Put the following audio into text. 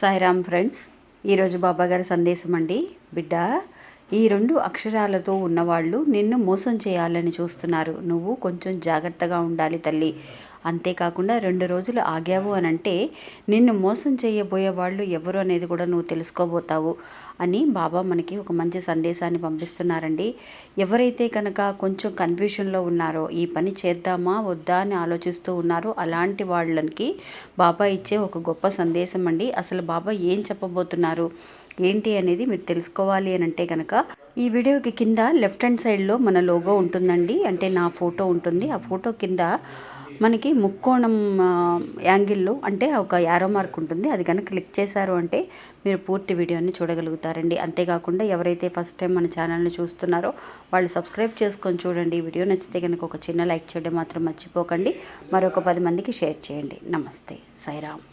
Sairam friends ఈరోజు బాబా గారి సందేశం అండి. బిడ్డ ఈ రెండు అక్షరాలతో ఉన్నవాళ్ళు నిన్ను మోసం చేయాలని చూస్తున్నారు. నువ్వు కొంచెం జాగ్రత్తగా ఉండాలి తల్లి. అంతేకాకుండా రెండు రోజులు ఆగావు అని అంటే నిన్ను మోసం చేయబోయే వాళ్ళు ఎవరు అనేది కూడా నువ్వు తెలుసుకోబోతావు అని బాబా మనకి ఒక మంచి సందేశాన్ని పంపిస్తున్నారండి. ఎవరైతే కనుక కొంచెం కన్ఫ్యూషన్లో ఉన్నారో ఈ పని చేద్దామా వద్దా అని ఆలోచిస్తూ ఉన్నారో అలాంటి వాళ్ళకి బాబా ఇచ్చే ఒక గొప్ప సందేశం అండి అసలు బాబా ఏం చెప్పబోతున్నారు? ఏంటి అనేది మీరు తెలుసుకోవాలి అని అంటే కనుక ఈ వీడియోకి కింద లెఫ్ట్ హ్యాండ్ సైడ్లో మన లోగో ఉంటుందండి. అంటే నా ఫోటో ఉంటుంది. ఆ ఫోటో కింద మనకి ముక్కోణం యాంగిల్లో అంటే ఒక యారో మార్క్ ఉంటుంది. అది కనుక క్లిక్ చేశారు అంటే మీరు పూర్తి వీడియోని చూడగలుగుతారండి. అంతేకాకుండా ఎవరైతే ఫస్ట్ టైం మన ఛానల్ని చూస్తున్నారో వాళ్ళు సబ్స్క్రైబ్ చేసుకొని చూడండి. ఈ వీడియో నచ్చితే కనుక ఒక చిన్న లైక్ చేయడం మాత్రం మర్చిపోకండి. మరొక పది మందికి షేర్ చేయండి. నమస్తే. సాయిరామ్.